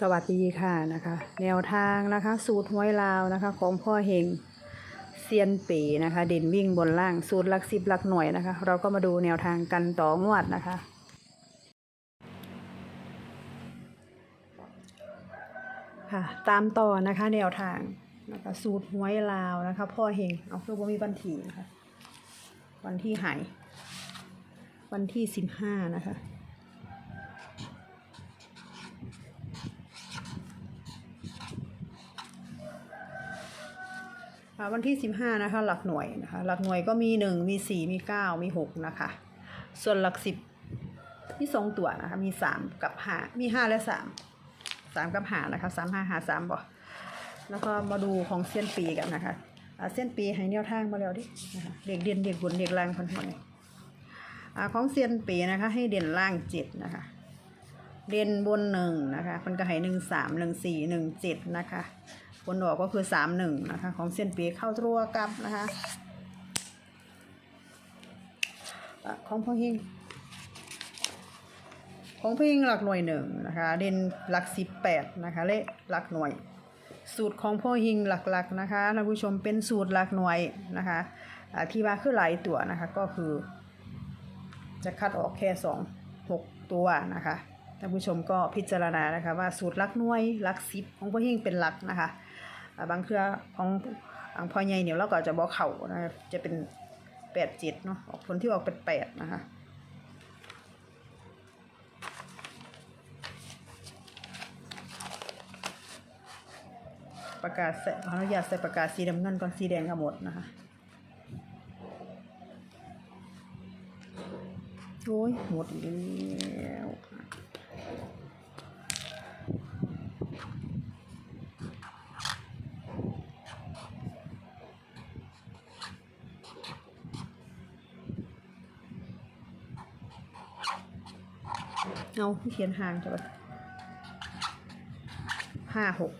สวัสดีค่ะนะคะ แนวทางนะคะ สูตรห้วยลาวนะคะ ของพ่อเฮงเซียนปีนะคะ เด่นวิ่งบนล่างสูตรลักสิบลักหน่วยนะคะ เราก็มาดูแนวทางกันต่องวดนะคะ ค่ะ ตามต่อนะคะแนวทางนะคะสูตรห้วยลาวนะคะ พ่อเฮงเอาเพื่อว่ามีวันที่นะคะวันที่หายวันที่สิบห้านะคะ วันที่ 15 นะคะ หลักหน่วยนะคะ หลักหน่วยก็มี 1 มี 4 มี 9 มี 6 นะคะ ส่วนหลัก 10 มีสองตัวนะคะ มี 3 กับ 5 มี 5 และ 3 3 กับ5นะคะ 3 5 5 3บ่แล้วก็มาดูของเส้ยนปีกันนะคะเส้นปีให้แนวทางมาแล้วดินะคะเด็กเด่นเด็กบนเด็กล่างคนหัวเลยอ่าของเซียนปีนะคะ ให้เด่นล่างเจ็ดนะคะ เด่นบนหนึ่งนะคะมันก็ให้หนึ่งสามหนึ่งสี่หนึ่งเจ็ดนะคะ บนออกก็คือสามหนึ่งนะคะ ของเส้นปีเข้าตัวกลับนะคะของพ่อหิงของพ่อหิงหลักหน่วยหนึ่งนะคะเด่นหลักสิบแปดนะคะเลขหลักหน่วย สูตรของพ่อหิงหลักๆนะคะท่านผู้ชมเป็นสูตรหลักหน่วยนะคะที่ว่าคือหลายตัวนะคะก็คือ จะคัดออกแค่สองหกตัวนะคะท่านผู้ชมก็พิจารณานะคะว่าสูตรลักหน่วยลักสิบของพ่อเฮงเป็นหลักนะคะ บางเครือของอังพอใหญ่เนี่ยเราก็จะบอกเข่านะจะเป็นแปดเจ็ดเนาะออกผลที่ออกเป็นแปดนะคะประกาศใส่ขออนุญาตใส่ประกาศสีดำเงินก่อนสีแดงก็หมดนะคะโอ้ยหมดแล้ว เอาเขียนห่างจังห้าหก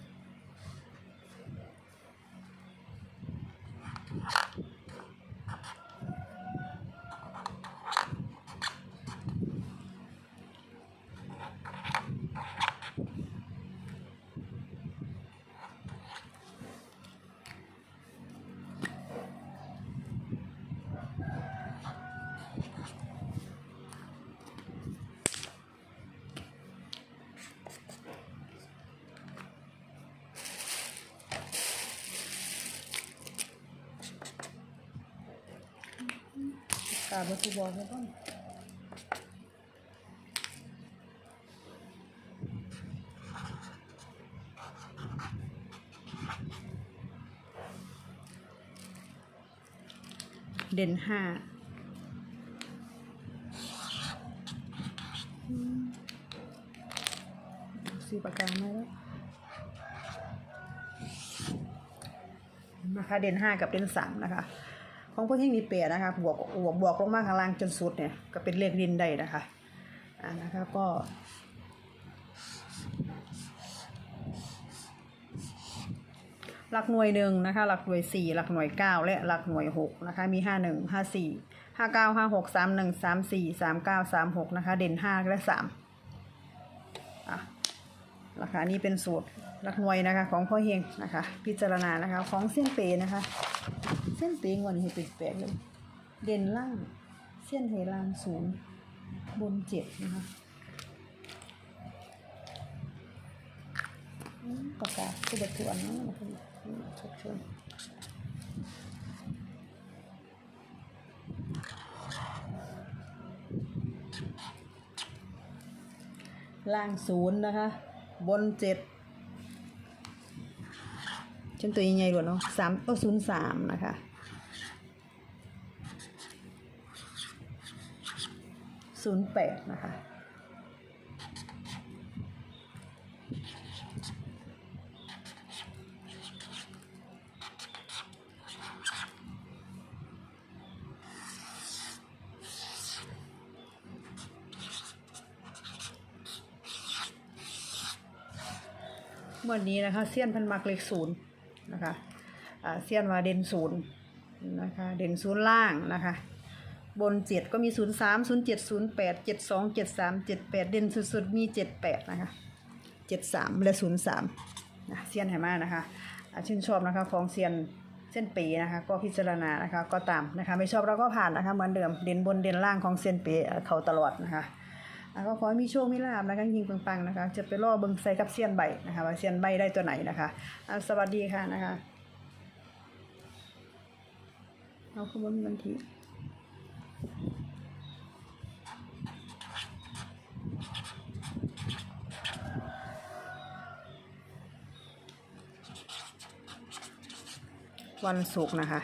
กาบัตุบอกแล้วต้องเด่นห้าอืมซื้อปากกามาแล้วนะคะเด่นห้ากับเด่นสามนะคะ ของพวกที่มีเปียนะคะบวกบวกบวกลงมาข้างล่างจนสุดเนี่ยก็เป็นเลขดินได้นะคะอ่านะคะก็หลักหน่วยหนึ่งนะคะหลักหน่วยสี่หลักหน่วยเก้าและหลักหน่วยหกนะคะมีห้าหนึ่งห้าสี่ห้าเก้าห้าหกสามหนึ่งสามสี่สามเก้าสามหกนะคะเด่นห้าและสามอะ ราคานี้เป็นสูตรหลักหน่วยนะคะ ของพ่อเฮงนะคะ พิจารณานะคะ ของเส้นเปนะคะ เส้นเปงวันนี้เป็นแปลกเลยเด่นล่าง เส้นเหลางศูนย์บนเจ็ดนะคะประกาศคือบัตรอันนั้นะคะชกชนล่างศูนย์นะคะ บนเจ็ดฉันตัวใหญ่กว่าเนาะสามก็ศูนย์สามนะคะศูนย์แปดนะคะ วันนี้นะคะเซียนพันมักเลขศูนย์นะคะเซียนว่าเด่นศูนย์นะคะเด่นศูนย์ล่างนะคะบนเจ็ดก็มีศูนย์สามศูนย์เจ็ดศูนย์แปดเจ็ดสองเจ็ดสามเจ็ดแปดเด่นสุดๆ มีเจ็ดแปดนะคะเจ็ดสามและศูนย์สามนะเซียนไหมานะคะชื่นชอบนะคะของเซียนเส้นปีนะคะ ก็พิจารณานะคะก็ตามนะคะ ไม่ชอบเราก็ผ่านนะคะเหมือนเดิมเด่นบนเด่นล่างของเซียนปีเขาตลอดนะคะ ก็ขอให้มีโชคมีลาบนะคะยิงปังๆนะคะ จะไปล่อเบิงใส่กับเซียนใบนะคะว่าเซียนใบได้ตัวไหนนะคะอ่าสวัสดีค่ะนะคะเอาขบวนบันทีวันศุกร์นะคะ